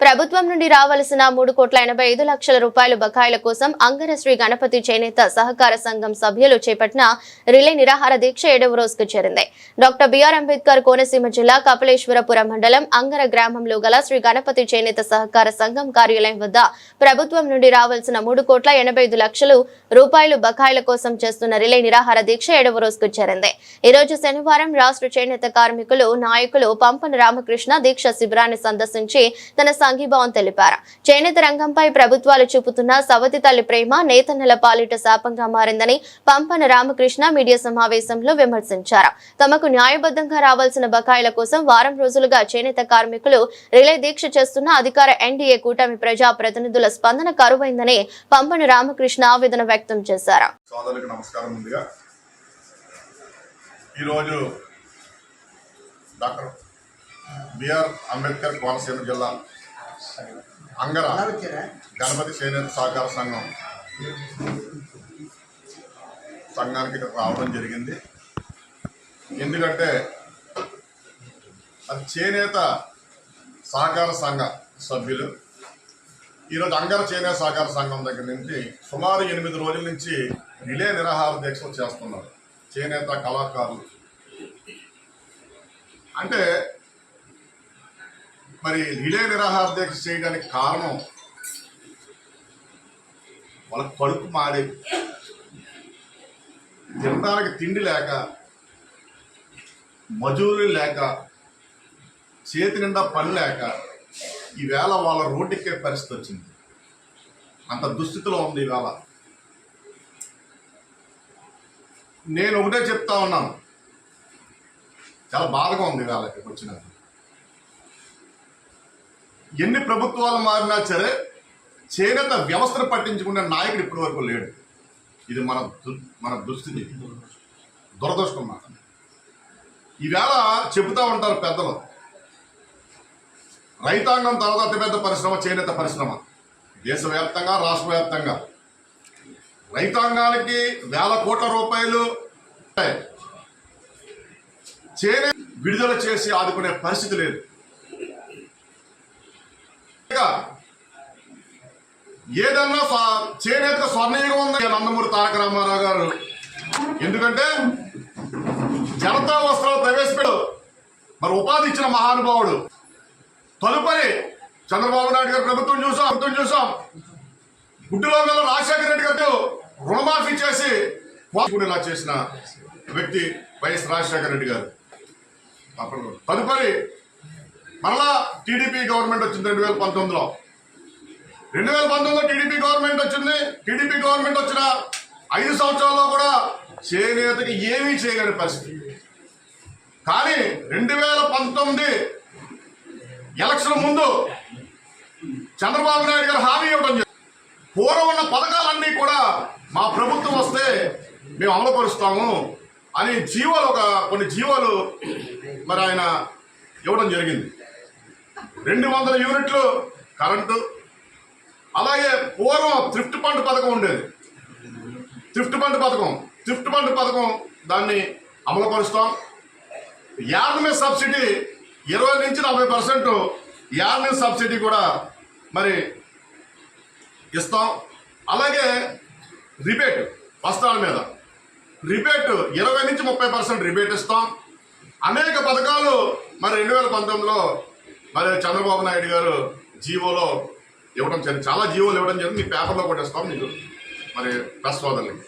ప్రభుత్వం నుండి రావాల్సిన మూడు కోట్ల ఎనభై ఐదు లక్షల రూపాయల బకాయిల కోసం అంగర శ్రీ గణపతి చేనేత సహకార సంఘం సభ్యులు చేపట్టిన రిలే నిరాహార దీక్ష ఏడవ రోజుకు చేరింది. డాక్టర్ బిఆర్ అంబేద్కర్ కోనసీమ జిల్లా కపిలేశ్వరపురం మండలం అంగర గ్రామంలో గల శ్రీ గణపతి చేనేత సహకార సంఘం కార్యాలయం వద్ద ప్రభుత్వం నుండి రావాల్సిన మూడు కోట్ల ఎనభై ఐదు లక్షలు రూపాయలు బకాయిల కోసం చేస్తున్న రిలే నిరాహార దీక్ష ఏడవ రోజుకు చేరింది. ఈ రోజు శనివారం రాష్ట్ర చేనేత కార్మికులు నాయకులు పంపన రామకృష్ణ దీక్ష శిబిరాన్ని సందర్శించి తన సంఘీభావం తెలిపారు. చేనేత రంగంపై ప్రభుత్వాలు చూపుతున్న సవతి తల్లి ప్రేమ నేతన్నల పాలిట శాపంగా మారిందని పంపన రామకృష్ణ మీడియా సమావేశంలో విమర్శించారు. తమకు న్యాయబద్ధంగా రావాల్సిన బకాయిల కోసం వారం రోజులుగా చేనేత కార్మికులు రిలే దీక్ష చేస్తున్న అధికార ఎన్డీఏ కూటమి ప్రజా ప్రతినిధుల స్పందన కరువైందని పంపన రామకృష్ణ ఆవేదన వ్యక్తం చేశారు. ఈరోజు డాక్టర్ బిఆర్ అంబేద్కర్ కోనసీమ జిల్లా అంగర గణపతి చేనేత సహకార సంఘం. సంఘానికి ఇక్కడ రావడం జరిగింది. ఎందుకంటే అది చేనేత సహకార సంఘ సభ్యులు. ఈరోజు అంగర చేనేత సహకార సంఘం దగ్గర నుంచి సుమారు ఎనిమిది రోజుల నుంచి రిలే నిరాహార దీక్షలు చేస్తున్నారు. చేనేత కళాకారులు. అంటే మరి రిలే నిరాహార దీక్ష చేయడానికి కారణం వాళ్ళ కడుపు మాడి తినడానికి తిండి లేక మజూరి లేక చేతి నిండా పని లేక ఈవేళ వాళ్ళ రోడ్డెక్కే పరిస్థితి వచ్చింది. అంత దుస్థితిలో ఉంది ఈవేళ. నేను ఒకటే చెప్తా ఉన్నాను. చాలా బాధగా ఉంది ఈవేళ ఇక్కడికి ఎన్ని ప్రభుత్వాలు మారినా సరే చేనేత వ్యవస్థను పట్టించుకునే నాయకుడు ఇప్పటి వరకు లేడు. ఇది మన దు- మన దుస్థితి. దురదృష్టం మాట. ఈవేళ చెబుతూ ఉంటారు పెద్దలు. రైతాంగం తర్వాత అతిపెద్ద పరిశ్రమ చేనేత పరిశ్రమ. దేశవ్యాప్తంగా రాష్ట్ర వ్యాప్తంగా రైతాంగానికి వేల కోట్ల రూపాయలు ఉంటాయి. చేనే విడుదల చేసి ఆదుకునే పరిస్థితి లేదు. ఏదన్నా చేనేత స్వర్ణయుగం ఉంది నందమూరి తారక రామారావు గారు. ఎందుకంటే జనతా వస్త్రాలు ప్రవేశపెడు మరి ఉపాధి ఇచ్చిన మహానుభావుడు. తదుపరి చంద్రబాబు నాయుడు గారు ప్రభుత్వం చూసాం ప్రభుత్వం చూసాం. గుడ్డులో గల రాజశేఖర రెడ్డి గారు రుణమాఫీ చేసి ఇలా చేసిన వ్యక్తి వైఎస్ రాజశేఖర రెడ్డి గారు. తదుపరి మరలా టీడీపీ గవర్నమెంట్ వచ్చింది రెండు వేల పంతొమ్మిదిలో. రెండు వేల పంతొమ్మిదిలో టీడీపీ గవర్నమెంట్ వచ్చింది. టీడీపీ గవర్నమెంట్ వచ్చిన ఐదు సంవత్సరాల్లో కూడా చేనేతకి ఏమీ చేయలేని పరిస్థితి. కానీ రెండు వేల పంతొమ్మిది ఎలక్షన్ ముందు చంద్రబాబు నాయుడు గారు హామీ ఇవ్వడం పూర్వం ఉన్న పథకాలన్నీ కూడా మా ప్రభుత్వం వస్తే మేము అమలుపరుస్తాము అని జీవోలు ఒక కొన్ని జీవోలు మరి ఆయన ఇవ్వడం జరిగింది. రెండు వందల యూనిట్లు కరెంటు. అలాగే పూర్వం థ్రిఫ్ట్ ఫండ్ పథకం ఉండేది. థ్రిఫ్ట్ ఫండ్ పథకం. థ్రిఫ్ట్ ఫండ్ పథకం దాన్ని అమలుపరుస్తాం. యార్డ్ మీద సబ్సిడీ ఇరవై నుంచి నలభై పర్సెంట్ యార్డ్ మీద సబ్సిడీ కూడా మరి ఇస్తాం. అలాగే రిబేట్ వస్త్రాల మీద. రిబేట్ ఇరవై నుంచి ముప్పై పర్సెంట్ రిబేట్ ఇస్తాం. అనేక పథకాలు మరి రెండు వేల పంతొమ్మిదిలో మరి చంద్రబాబు నాయుడు గారు జీవోలో ఇవ్వడం జరిగింది. చాలా జీవోలు ఇవ్వడం జరిగింది. మీ పేపర్లో కొట్టేస్తాం మీకు. మరి ప్రెస్ సోదరులకి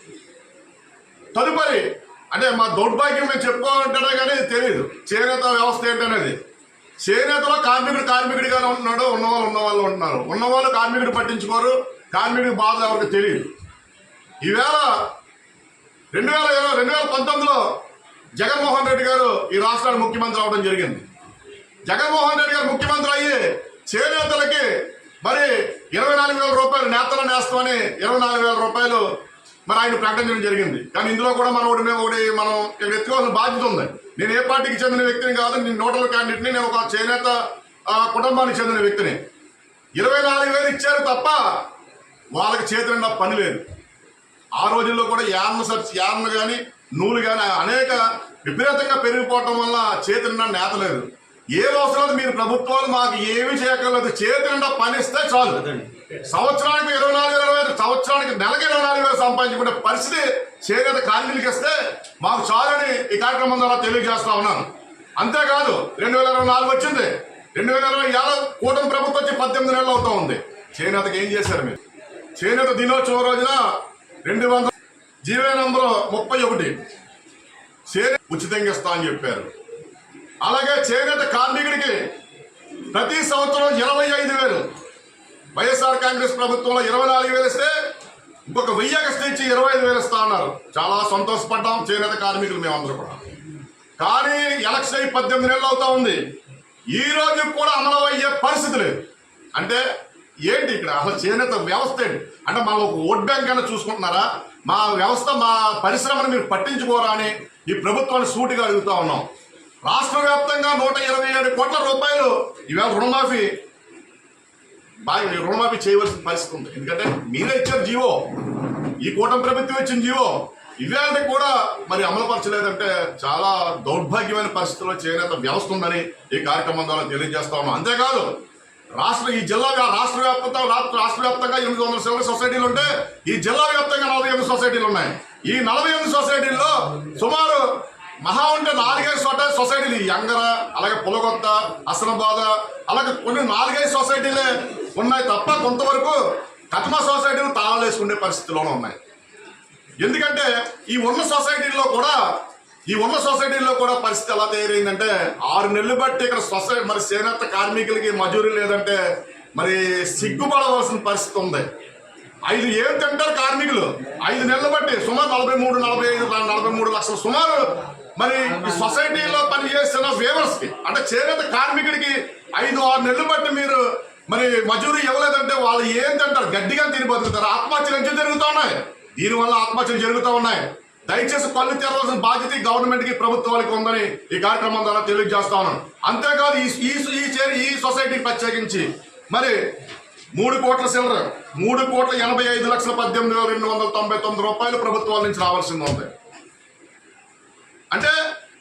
తదుపరి అంటే మా దౌర్భాగ్యం మేము చెప్పుకోవాలంటే కానీ తెలియదు చేనేత వ్యవస్థ ఏంటనేది? చేనేతలో కార్మికుడు కార్మికుడిగానే ఉంటున్నాడు ఉన్నవాళ్ళు ఉన్నవాళ్ళు ఉంటున్నారు. ఉన్నవాళ్ళు కార్మికుడు పట్టించుకోరు కార్మికుడి బాధ ఎవరికి తెలియదు. ఈవేళ రెండు వేల ఇరవై రెండు వేల పంతొమ్మిదిలో జగన్మోహన్ రెడ్డి గారు ఈ రాష్ట్రానికి ముఖ్యమంత్రి అవడం జరిగింది. జగన్మోహన్ రెడ్డి గారు ముఖ్యమంత్రి అయ్యి చేనేతలకి మరి ఇరవై నాలుగు వేల రూపాయలు నేతల నేస్తామని ఇరవై నాలుగు వేల రూపాయలు మరి ఆయన ప్రకటించడం జరిగింది. కానీ ఇందులో కూడా మనం ఒకటి మేము ఒకటి మనం ఇక్కడ ఎత్తుకోవాల్సిన బాధ్యత ఉంది. నేను ఏ పార్టీకి చెందిన వ్యక్తిని కాదు నేను నోటల్ క్యాండిడేట్ని నేను ఒక చేనేత కుటుంబానికి చెందిన వ్యక్తిని. ఇరవై నాలుగు వేలు ఇచ్చారు తప్ప వాళ్ళకి చేతి నిండా పని లేదు. ఆ రోజుల్లో కూడా యాన్న సబ్స్ యార్న కానీ నూలు కానీ అనేక విపరీతంగా పెరిగిపోవటం వల్ల చేతి నిండా నేత లేదు. ఏం అవసరాలు మీరు ప్రభుత్వాలు మాకు ఏమి చేయక్కర్లేదు. చేతి నిండా పనిస్తే చాలు. సంవత్సరానికి ఇరవై నాలుగు ఇరవై ఐదు సంవత్సరానికి నెలకి ఇరవై నాలుగు వేలు సంపాదించుకునే పరిస్థితి చేనేత కార్మికులకి ఇస్తే మాకు చాలని ఈ కార్యక్రమం ద్వారా తెలియజేస్తా ఉన్నాను. అంతేకాదు రెండు వేల ఇరవై నాలుగు వచ్చింది. రెండు వేల ఇరవై ఏళ్ళ కూటమి ప్రభుత్వం వచ్చి పద్దెనిమిది నెలలు అవుతా ఉంది. చేనేతకి ఏం చేశారు మీరు? చేనేత దినోత్సవం రోజున రెండు వందల జీవే నంబరు ముప్పై ఒకటి. చేనే ఉచితంగా ఇస్తా అని చెప్పారు. అలాగే చేనేత కార్మికుడికి ప్రతి సంవత్సరం ఇరవై ఐదు వేలు. వైఎస్ఆర్ కాంగ్రెస్ ప్రభుత్వంలో ఇరవై నాలుగు వేలు ఇస్తే ఇంకొక వెయ్యి ఎగస్ట్రా ఇరవై ఐదు వేలు ఇస్తా అన్నారు. చాలా సంతోషపడ్డాం చేనేత కార్మికులు మేమందరూ కూడా. కానీ ఎలక్షన్ అయి పద్దెనిమిది నెలలు అవుతా ఉంది. ఈ రోజు కూడా అమలు అయ్యే పరిస్థితి లేదు. అంటే ఏంటి ఇక్కడ? అసలు చేనేత వ్యవస్థ ఏంటి? అంటే మనం ఒక ఓట్ బ్యాంక్ అయినా చూసుకుంటున్నారా? మా వ్యవస్థ మా పరిశ్రమను మీరు పట్టించుకోరా అని ఈ ప్రభుత్వాన్ని సూటిగా అడుగుతా ఉన్నాం. రాష్ట్ర వ్యాప్తంగా నూట ఇరవై ఏడు కోట్ల రూపాయలు. ఇవాళ రుణమాఫీ. బాగా రుణమాఫీ చేయవలసిన పరిస్థితి ఉంది. ఎందుకంటే మీరే ఇచ్చారు జీవో. ఈ కూటమి ప్రభుత్వం ఇచ్చిన జీవో. ఇవాళ కూడా మరి అమలుపరచలేదంటే చాలా దౌర్భాగ్యమైన పరిస్థితుల్లో చేనేత వ్యవస్థ ఉందని ఈ కార్యక్రమం ద్వారా తెలియజేస్తాము అంతేకాదు రాష్ట్ర ఈ జిల్లా రాష్ట్ర వ్యాప్తంగా రాష్ట్ర వ్యాప్తంగా ఎనిమిది వందల సిల్లర్ సొసైటీలు ఉంటే ఈ జిల్లా వ్యాప్తంగా నలభై ఎనిమిది సొసైటీలు ఉన్నాయి. ఈ నలభై ఎనిమిది సొసైటీల్లో సుమారు మహా ఉంటే నాలుగైదు చోట సొసైటీలు. యంగర అలాగే పులగొత్త అసనబాద అలాగే కొన్ని నాలుగైదు సొసైటీలే ఉన్నాయి తప్ప కొంతవరకు కథమ సొసైటీలు తాళలేసుకునే పరిస్థితిలోనే ఉన్నాయి. ఎందుకంటే ఈ ఉన్న సొసైటీల్లో కూడా ఈ ఉన్న సొసైటీల్లో కూడా పరిస్థితి ఎలా తయారైందంటే ఆరు నెలలు బట్టి ఇక్కడ సొసైటీ మరి చేనేత కార్మికులకి మజూరీ లేదంటే మరి సిగ్గుపడవలసిన పరిస్థితి ఉంది. ఐదు ఏం తింటారు కార్మికులు ఐదు నెలలు బట్టి సుమారు నలభై మూడు నలభై ఐదు నలభై మూడు లక్షలు సుమారు మరి ఈ సొసైటీలో పనిచేస్తున్న వేవర్స్కి అంటే చేనేత కార్మికుడికి ఐదు ఆరు నెలలు బట్టి మీరు మరి మజూరీ ఇవ్వలేదంటే వాళ్ళు ఏం తింటారు? గడ్డిగా తిని బతుకుతారు. ఆత్మహత్యలు ఎందుకు జరుగుతూ ఉన్నాయి? దీనివల్ల ఆత్మహత్యలు జరుగుతూ ఉన్నాయి. దయచేసి కళ్ళు తెరవలసిన బాధ్యత గవర్నమెంట్కి ప్రభుత్వానికి ఉందని ఈ కార్యక్రమం ద్వారా తెలియజేస్తా ఉన్నాను. అంతేకాదు ఈ ఈ ఈ చే- ఈ సొసైటీకి ప్రత్యేకించి మరి మూడు కోట్ల సిల్లర్ మూడు కోట్ల ఎనభై ఐదు లక్షల పద్దెనిమిది వేల రెండు వందల తొంభై తొమ్మిది రూపాయలు ప్రభుత్వాల నుంచి రావాల్సింది ఉంది. అంటే